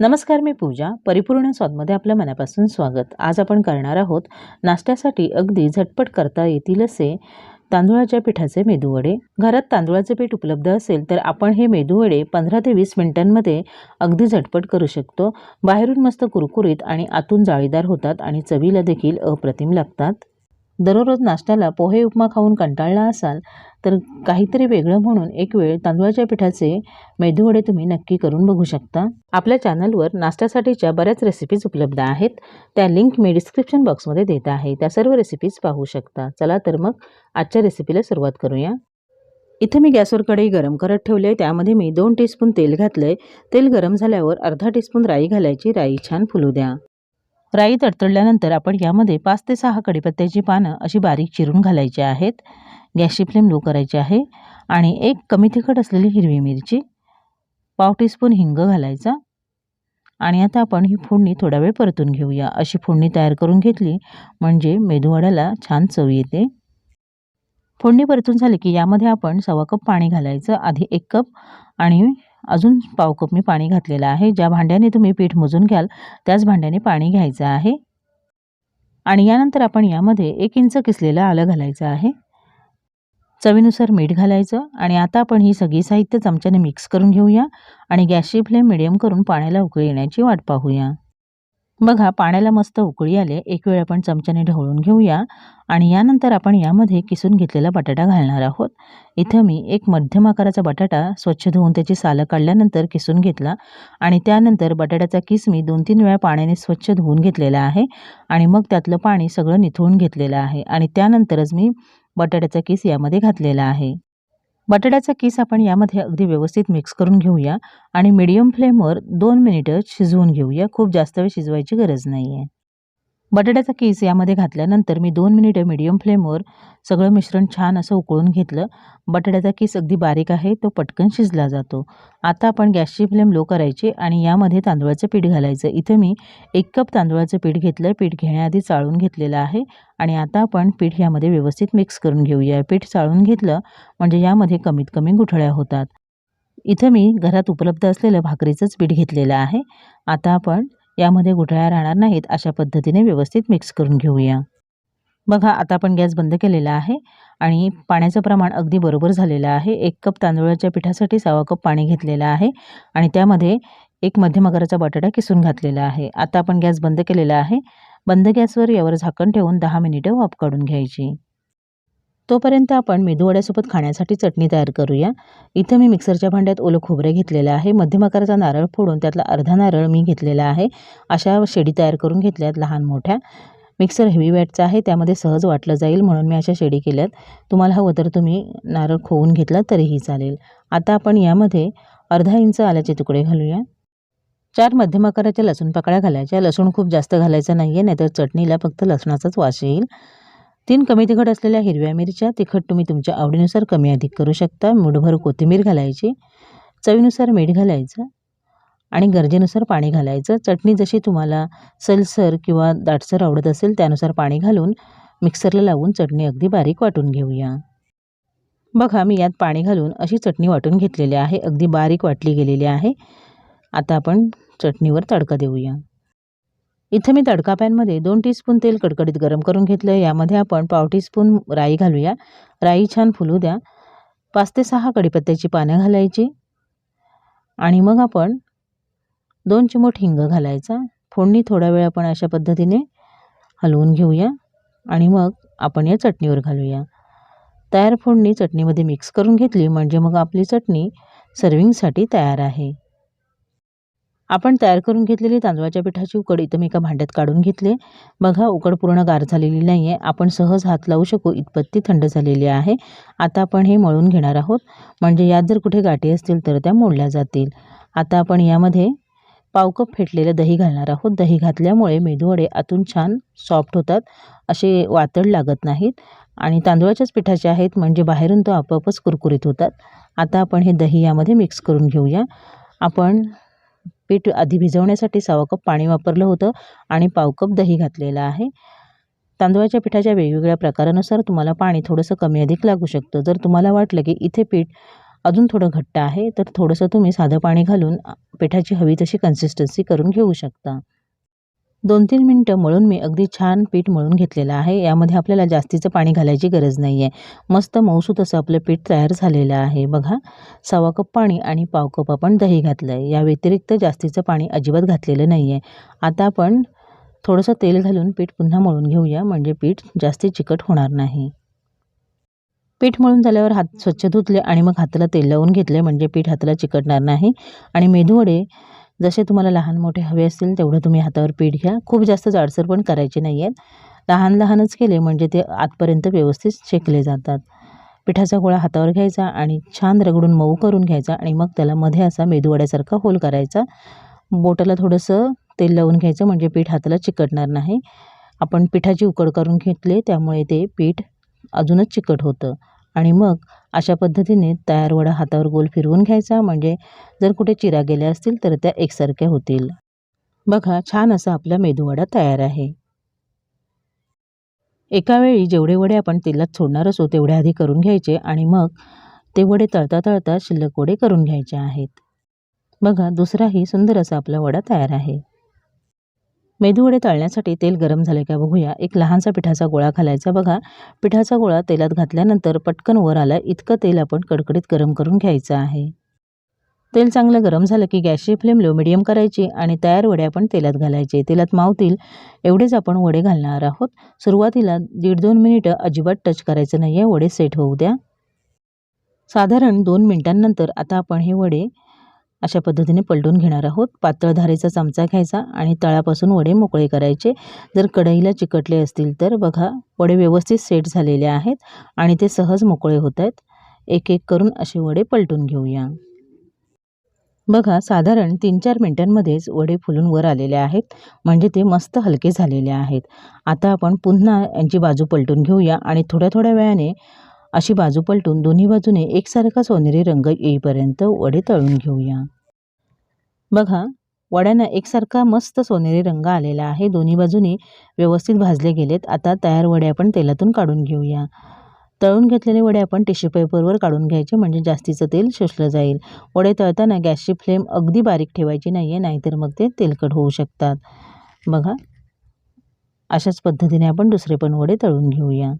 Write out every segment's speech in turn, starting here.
नमस्कार मी पूजा परिपूर्ण स्वादमध्ये आपल्या मनापासून स्वागत. आज आपण करणार आहोत नाश्त्यासाठी अगदी झटपट करता येतील असे तांदूळाच्या पिठाचे मेदूवडे घरात तांदूळाचे पीठ उपलब्ध असेल तर आपण हे मेदूवडे पंधरा ते वीस मिनिटांमध्ये अगदी झटपट करू शकतो. बाहेरून मस्त कुरकुरीत आणि आतून जाळीदार होतात आणि चवीला देखील अप्रतिम लागतात. दररोज नाश्त्याला पोहे उपमा खाऊन कंटाळला असाल तर काहीतरी वेगळं म्हणून एक वेळ तांदूळाच्या पिठाचे मेदूवडे तुम्ही नक्की करून बघू शकता. आपल्या चॅनलवर नाश्त्यासाठीच्या बऱ्याच रेसिपीज उपलब्ध आहेत. त्या लिंक मी डिस्क्रिप्शन बॉक्समध्ये देत आहे. त्या सर्व रेसिपीज पाहू शकता. चला तर मग आजच्या रेसिपीला सुरुवात करूया. इथे मी गॅसवर कढई गरम करत ठेवले त्यामध्ये मी दोन टीस्पून तेल घातले तेल गरम झाल्यावर अर्धा टीस्पून राई घालायची. राई छान फुलू द्या. राई तडतडल्यानंतर आपण यामध्ये पाच ते सहा कडीपत्त्याची पानं अशी बारीक चिरून घालायची आहेत. गॅसची फ्लेम लो करायची आहे आणि एक कमी तिखट असलेली हिरवी मिरची पाव टीस्पून हिंग घालायचा आणि आता आपण ही फोडणी थोडा वेळ परतून घेऊया. अशी फोडणी तयार करून घेतली म्हणजे मेदूवड्याला छान चव येते. फोडणी परतून झाली की यामध्ये आपण सव्वा कप पाणी घालायचं आधी एक कप आणि अजून पाव कप मी पाणी घातलेलं आहे. ज्या भांड्याने तुम्ही पीठ मोजून घ्याल त्याच भांड्याने पाणी घ्यायचं आहे. आणि यानंतर आपण यामध्ये एक इंच किसलेलं आलं घालायचं आहे. चवीनुसार मीठ घालायचं आणि आता आपण ही सगळी साहित्य चमच्याने मिक्स करून घेऊया आणि गॅसची फ्लेम मिडियम करून पाण्याला उकळी येण्याची वाट पाहूया. बघा पाण्याला मस्त उकळी आले. एक वेळ आपण चमच्याने ढवळून घेऊया आणि यानंतर आपण यामध्ये किसून घेतलेला बटाटा घालणार आहोत. इथं मी एक मध्यम आकाराचा बटाटा स्वच्छ धुवून त्याची सालं काढल्यानंतर किसून घेतला आणि त्यानंतर बटाट्याचा किस मी दोन तीन वेळा पाण्याने स्वच्छ धुवून घेतलेला आहे आणि मग त्यातलं पाणी सगळं निथळून घेतलेलं आहे आणि त्यानंतरच मी बटाट्याचा किस यामध्ये घातलेला आहे. बटाट्याचा किस आपण यामध्ये अगदी व्यवस्थित मिक्स करून घेऊया आणि मिडियम फ्लेमवर दोन मिनिटं शिजवून घेऊया. खूप जास्त वेळ शिजवायची गरज नाही आहे बटाट्याचा केस यामध्ये घातल्यानंतर मी दोन मिनिटं मिडियम फ्लेमवर सगळं मिश्रण छान असं उकळून घेतलं. बटाट्याचा केस अगदी बारीक आहे तो पटकन शिजला जातो. आता आपण गॅसची फ्लेम लो करायची आणि यामध्ये तांदूळाचं पीठ घालायचं. इथं मी एक कप तांदूळाचं पीठ घेतलं. पीठ घेण्याआधी चाळून घेतलेलं आहे आणि आता आपण पीठ यामध्ये व्यवस्थित मिक्स करून घेऊया. पीठ चाळून घेतलं म्हणजे यामध्ये कमीत कमी गुठळ्या होतात. इथं मी घरात उपलब्ध असलेलं भाकरीचंच पीठ घेतलेलं आहे. आता आपण यामध्ये गुठळ्या राहणार नाहीत अशा पद्धतीने व्यवस्थित मिक्स करून घेऊया. बघा आता आपण गॅस बंद केलेला आहे आणि पाण्याचं प्रमाण अगदी बरोबर झालेलं आहे. एक कप तांदूळाच्या पिठासाठी सव्वा कप पाणी घेतलेलं आहे आणि त्यामध्ये एक मध्यम आकाराचा बटाटा किसून घातलेला आहे. आता आपण गॅस बंद केलेला आहे. बंद गॅसवर यावर झाकण ठेवून दहा मिनिटं वाफ काढून घ्यायची. तोपर्यंत आपण मेदूवड्यासोबत खाण्यासाठी चटणी तयार करूया. इथं मी मिक्सरच्या भांड्यात ओलं खोबरे घेतलेलं आहे. मध्यम आकाराचा नारळ फोडून त्यातला अर्धा नारळ मी घेतलेला आहे. अशा शेडी तयार करून घेतल्यात लहान मोठ्या. मिक्सर हेवी वॅटचा आहे. त्यामध्ये सहज वाटलं जाईल म्हणून मी अशा शेडी केल्यात. तुम्हाला हवं तर तुम्ही नारळ खोवून घेतला तरीही चालेल. आता आपण यामध्ये अर्धा इंच आल्याचे तुकडे घालूया. चार मध्यम आकाराच्या लसूण पाकळ्या घालायच्या. लसूण खूप जास्त घालायचं नाही आहे नाहीतर चटणीला फक्त लसणाचाच वास येईल. तीन कमी तिखट असलेल्या हिरव्या मिरच्या तिखट तुम्ही तुमच्या आवडीनुसार कमी अधिक करू शकता. मुठभर कोथिंबीर घालायची चवीनुसार मीठ घालायचं आणि गरजेनुसार पाणी घालायचं. चटणी जशी तुम्हाला सलसर किंवा दाटसर आवडत असेल त्यानुसार पाणी घालून मिक्सरला लावून चटणी अगदी बारीक वाटून घेऊया. बघा मी यात पाणी घालून अशी चटणी वाटून घेतलेली आहे. अगदी बारीक वाटली गेलेली आहे. आता आपण चटणीवर तडका देऊया. इथं मी तडका पॅनमध्ये दोन टीस्पून तेल कडकडीत गरम करून घेतलं यामध्ये आपण पाव टीस्पून राई घालूया. राई छान फुलू द्या. पाच ते सहा कडीपत्त्याची पानं घालायची. आणि मग आपण दोन चिमूट हिंग घालायचा. फोडणी थोडा वेळ आपण अशा पद्धतीने हलवून घेऊया. आणि मग आपण या चटणीवर घालूया. तयार फोडणी चटणीमध्ये मिक्स करून घेतली म्हणजे मग आपली चटणी सर्विंगसाठी तयार आहे. आपण तयार करून घेतलेली तांदळाच्या पिठाची उकड इथं मी एका भांड्यात काढून घेतली बघा उकड पूर्ण गार झालेली नाही आहे आपण सहज हात लावू शकू. इतपत्ती थंड झालेली आहे. आता आपण हे मळून घेणार आहोत. म्हणजे यात जर कुठे गाठी असतील तर त्या मोडल्या जातील. आता आपण यामध्ये पाव कप फेटलेलं दही घालणार आहोत. दही घातल्यामुळे मेदूवडे आतून छान सॉफ्ट होतात. असे वातड लागत नाहीत. आणि तांदूळाच्याच पिठाचे आहेत म्हणजे बाहेरून तो आपोआपच कुरकुरीत होतात. आता आपण हे दही यामध्ये मिक्स करून घेऊया. आपण पीठ आधी भिजवण्यासाठी सव्वा कप पाणी वापरलं होतं आणि पाव कप दही घातलेलं आहे. तांदळाच्या पिठाच्या वेगवेगळ्या प्रकारानुसार तुम्हाला पाणी थोडंसं कमी अधिक लागू शकतं. जर तुम्हाला वाटलं की इथे पीठ अजून थोडं घट्ट आहे तर थोडंसं तुम्ही साधं पाणी घालून पिठाची हवी तशी कन्सिस्टन्सी करून घेऊ शकता. दोन तीन मिनटं मळून मी अगदी छान पीठ मळून घेतलेलं आहे. यामध्ये आपल्याला जास्तीचं पाणी घालायची गरज नाही आहे मस्त मऊसूत असं आपलं पीठ तयार झालेलं आहे. बघा सवा कप पाणी आणि पाव कप आपण दही घातलं आहे या व्यतिरिक्त जास्तीचं पाणी अजिबात घातलेलं नाही आहे आता आपण थोडंसं तेल घालून पीठ पुन्हा मळून घेऊया. म्हणजे पीठ जास्ती चिकट होणार नाही. पीठ मळून झाल्यावर हात स्वच्छ धुतले आणि मग हाताला तेल लावून घेतले म्हणजे पीठ हाताला चिकटणार नाही. आणि मेदूवडे जसे तुम्हाला लहान मोठे हवे असतील तेवढं तुम्ही हातावर पीठ घ्या. खूप जास्त जाडसर पण करायचे नाही आहेत लहान लहानच केले म्हणजे ते आतपर्यंत व्यवस्थित शेकले जातात. पिठाचा गोळा हातावर घ्यायचा आणि छान रगडून मऊ करून घ्यायचा आणि मग त्याला मध्ये असा मेदूवड्यासारखा होल करायचा. बोटाला थोडंसं तेल लावून घ्यायचं म्हणजे पीठ हाताला चिकटणार नाही. आपण पिठाची उकड करून घेतले त्यामुळे ते पीठ अजूनच चिकट होतं. आणि मग अशा पद्धतीने तयार वडा हातावर गोल फिरवून घ्यायचा. म्हणजे जर कुठे चिरा गेल्या असतील तर त्या एकसारख्या होतील. बघा छान असा आपला मेदूवडा तयार आहे. एका वेळी जेवढे वडे आपण तेलात सोडणार असो तेवढे आधी करून घ्यायचे आणि मग ते वडे तळता तळता शिल्लक वडे करून घ्यायचे आहेत. बघा दुसराही सुंदर असा आपला वडा तयार आहे. मेदूवडे तळण्यासाठी तेल गरम झाले का बघूया. एक लहानसा पिठाचा गोळा घालायचा बघा. पिठाचा गोळा तेलात घातल्यानंतर पटकन वर आला. इतकं तेल आपण कडकडीत गरम करून घ्यायचं आहे. तेल चांगलं गरम झालं की गॅसची फ्लेम लो मिडियम करायची आणि तयार वडे आपण तेलात घालायचे. तेलात मावतील एवढेच आपण वडे घालणार आहोत. सुरुवातीला दीड दोन मिनिटं अजिबात टच करायचं नाही आहे वडे सेट होऊ द्या. साधारण दोन मिनिटांनंतर आता आपण हे वडे अशा पद्धतीने पलटून घेणार आहोत. पातळ धारेचा चमचा घ्यायचा आणि तळापासून वडे मोकळे करायचे. जर कढईला चिकटले असतील तर बघा वडे व्यवस्थित सेट झालेले आहेत आणि ते सहज मोकळे होत आहेत. एक एक करून असे वडे पलटून घेऊया. बघा साधारण तीन चार मिनटांमध्येच वडे फुलून वर आलेले आहेत. म्हणजे ते मस्त हलके झालेले आहेत. आता आपण पुन्हा यांची बाजू पलटून घेऊया आणि थोड्या थोड्या वेळाने अशी बाजू पलटून दोन्ही बाजूने एकसारखा सोनेरी रंग येईपर्यंत वडे तळून घेऊया. बघा वड्यांना एकसारखा मस्त सोनेरी रंग आलेला आहे. दोन्ही बाजूनी व्यवस्थित भाजले गेलेत. आता तयार वडे आपण तेलातून काढून घेऊया. तळून घेतलेले वडे आपण टिश्यू पेपरवर काढून घ्यायचे म्हणजे जास्तीचं तेल शोषलं जाईल. वडे तळताना गॅसची फ्लेम अगदी बारीक ठेवायची नाही आहे नाहीतर मग ते तेलकट होऊ शकतात. बघा अशाच पद्धतीने आपण दुसरे पण वडे तळून घेऊया.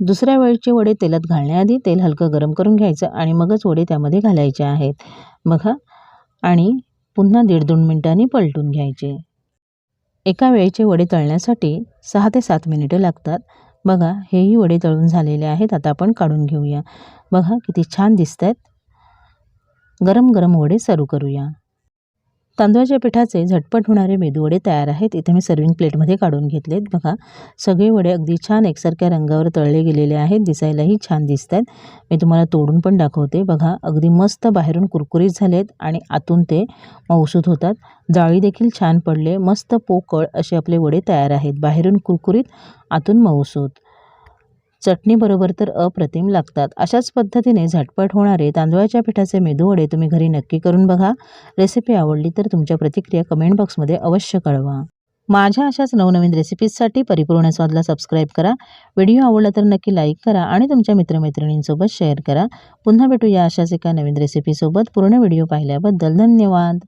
दुसऱ्या वेळचे वडे तेलात घालण्याआधी तेल हलकं गरम करून घ्यायचं आणि मगच वडे त्यामध्ये घालायचे आहेत. बघा आणि पुन्हा दीड दोन मिनटांनी पलटून घ्यायचे. एका वेळेचे वडे तळण्यासाठी सहा ते सात मिनिटं लागतात. बघा हेही वडे तळून झालेले आहेत आता आपण काढून घेऊया. बघा किती छान दिसत आहेत गरम गरम वडे सर्व करूया. तांदळाच्या पिठाचे झटपट होणारे मेदूवडे तयार आहेत. इथे मी सर्विंग प्लेटमध्ये काढून घेतलेत. बघा सगळे वडे अगदी छान एकसारख्या रंगावर तळले गेलेले आहेत. दिसायलाही छान दिसत आहेत मी तुम्हाला तोडून पण दाखवते. बघा अगदी मस्त बाहेरून कुरकुरीत झालेत आणि आतून ते मऊसूत होतात. जाळी देखील छान पडले. मस्त पोकळ असे आपले वडे तयार आहेत. बाहेरून कुरकुरीत आतून मऊसूत. चटणीबरोबर तर अप्रतिम लागतात. अशाच पद्धतीने झटपट होणारे तांदूळाच्या पिठाचे मेदूवडे तुम्ही घरी नक्की करून बघा. रेसिपी आवडली तर तुमच्या प्रतिक्रिया कमेंट बॉक्समध्ये अवश्य कळवा. माझ्या अशाच नवनवीन रेसिपीजसाठी परिपूर्ण स्वादला सबस्क्राईब करा. व्हिडिओ आवडला तर नक्की लाईक करा आणि तुमच्या मित्रमैत्रिणींसोबत शेअर करा. पुन्हा भेटूया अशाच एका नवीन रेसिपीसोबत. पूर्ण व्हिडिओ पाहिल्याबद्दल धन्यवाद.